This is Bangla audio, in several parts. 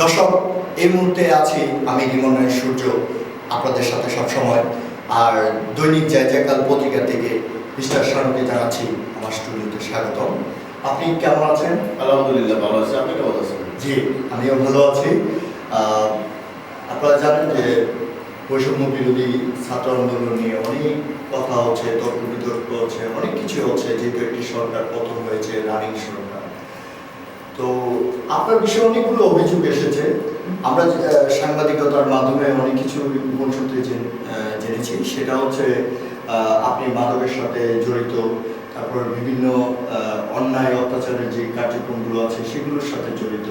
দর্শক এই মুহূর্তে আছি আমি রিমনের সূর্য আপনাদের সাথে সবসময়। আর দৈনিক জয় জয়কাল পত্রিকা থেকে মিস্টার শাহরুখকে জানাচ্ছি আমার স্টুডিওতে স্বাগতম। আপনি কেমন আছেন? আলহামদুলিল্লাহ ভালো আছি। আপনি কেমন আছেন? জি আমিও ভালো আছি। আপনারা জানেন যে বৈষম্য বিরোধী ছাত্র আন্দোলন নিয়ে অনেক কথা হচ্ছে তর্ক বিতর্ক হচ্ছে অনেক কিছু হচ্ছে যেহেতু একটি সরকার পতন হয়েছে রানিং সরকার। তো আপনার বিষয়ে অনেকগুলো অভিযোগ এসেছে। আমরা সাংবাদিকতার মাধ্যমে অনেক কিছু গোপন সূত্রে জেনেছি। সেটা হচ্ছে আপনি মাদকের সাথে জড়িত, তারপর বিভিন্ন অন্যায়, অত্যাচারের যে কার্যক্রমগুলো আছে, সেগুলোর সাথে জড়িত।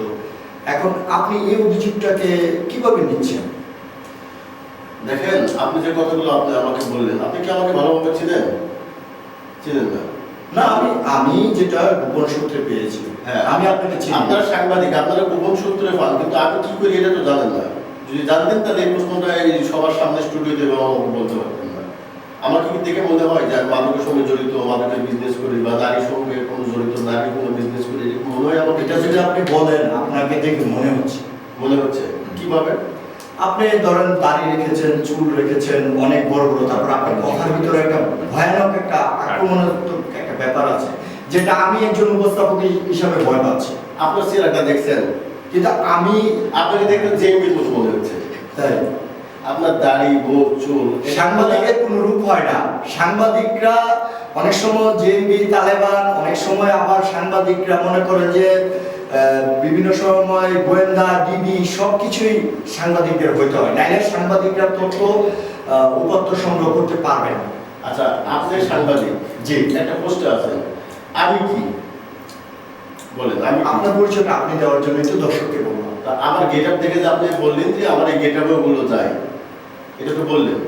এখন আপনি এই অভিযোগটাকে কীভাবে নিচ্ছেন? দেখেন, আপনি যে কথাগুলো আপনি আমাকে বললেন, আপনি কি আমাকে ভালোভাবে চিনেন? চিনেন না। না আমি আমি যেটা গোপন সূত্রে পেয়েছি। হ্যাঁ আমি আপনাকে চিনি। আপনারা সাংবাদিক আপনারা গোপন সূত্রে পান কিন্তু আমি কি করি এটা তো জানেন না? যদি জানতেন তাহলে এই প্রশ্নটা এই সবার সামনে স্টুডিওতে এবং বলতে পারতেন না। আমাকে কি দেখে মনে হয় যে মাদকের সঙ্গে জড়িত মাদকের বিজনেস করি বা নারীর সঙ্গে কোনো জড়িত নারীর কোনো বিজনেস করি মনে হয় আমাকে? এটা যদি আপনি বলেন আপনাকে দেখে মনে হচ্ছে। মনে হচ্ছে? কীভাবে? আপনি ধরেন দাড়ি রেখেছেন চুল রেখেছেন অনেক বড় বড় তারপর আপনার কথার ভিতরে একটা ভয়ানক একটা আক্রমণাত্মক ব্যাপার আছে যেটা আমি একজন উপস্থাপক হিসাবে ভয় পাচ্ছি। আপনার চেহারাটা দেখছেন? কিন্তু আমি আপনাকে দেখতে জেএমবির মতো মনে হচ্ছে। তাই। আপনার দাড়ি গোপ চুল সাংবাদিকের কোনো রূপ হয় না। সাংবাদিকরা অনেক সময় জেএমবি তালেবান অনেক সময় আবার সাংবাদিকরা মনে করে যে বিভিন্ন সময় গোয়েন্দা ডিবি সব কিছুই সাংবাদিকদের হইতে হয়। নাইলে সাংবাদিকরা তথ্য উপাত্ত সংগ্রহ করতে পারবে না। আচ্ছা আপনি সাংবাদিক। জি। একটা পোস্টে আছেন আমি কি? বলেন আমি আপনার পরিচয়টা আপনি দেওয়ার জন্য একটু দর্শককে বললাম আমার গেট আপ দেখে যে আপনি বললেন যে আমার এই গেট আপে গুলো যায় এটা তো বললেন।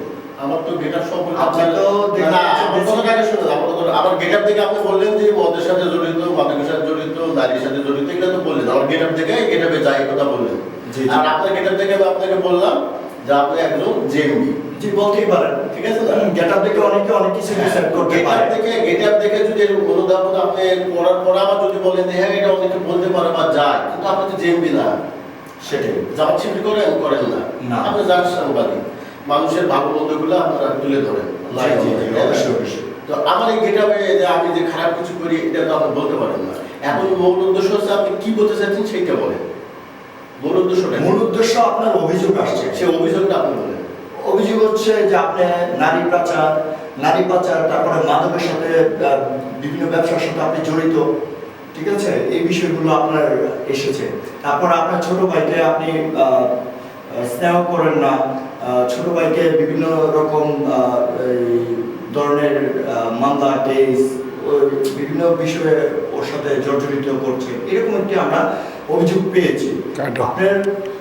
আমার তো গেট আপ সম্পর্কে আপনি তো না, আমার গেট আপ দেখে আপনি বললেন যে মদের সাথে জড়িত মাদকের সাথে জড়িত নারীর সাথে জড়িত এগুলো তো বললেন। আমার গেট আপ দেখে গেট আপে যায় কথা বললেন। আর আপনার গেট আপ দেখে আপনাকে বললাম যে আপনি একজন জেএমবি। জি বলতেই পারেন ঠিক আছে? গেট আপ থেকে অনেকে অনেক কিছু ডিসাইড করতে পারে। দেখে গেট আপ দেখে যদি আপনি পড়ার পর আবার যদি বলেন হ্যাঁ এটা অনেকে বলতে পারে বা যায়। কিন্তু আপনি তো না। সেটাই। শিবির করেন করেন না। না। আপনি যান সাংবাদিক। মানুষের ভালো মন্দগুলো আপনারা তুলে ধরেন। তো আমার এই গেটাবে যে আমি যে খারাপ কিছু করি এটা তো আপনি বলতে পারেন না। এখন মূল উদ্দেশ্য হচ্ছে আপনি কি বলতে চাচ্ছেন সেইটা বলেন। মূল উদ্দেশ্যটা মূল উদ্দেশ্য আপনার অভিযোগ আসছে। সে অভিযোগটা আপনি বলেন। অভিযোগ হচ্ছে যে আপনি নারী পাচার নারী পাচার তারপরে মাদকের সাথে বিভিন্ন ব্যবসার সাথে আপনি জড়িত ঠিক আছে? এই বিষয়গুলো আপনার এসেছে। তারপর আপনার ছোট ভাইকে আপনি স্নেহ করেন না। ছোট ভাইকে বিভিন্ন রকম ধরনের মামলা কেস বিভিন্ন বিষয়ে ওর সাথে জর্জরিত করছে। এরকম একটি আমরা অভিযোগ পেয়েছি। আপনার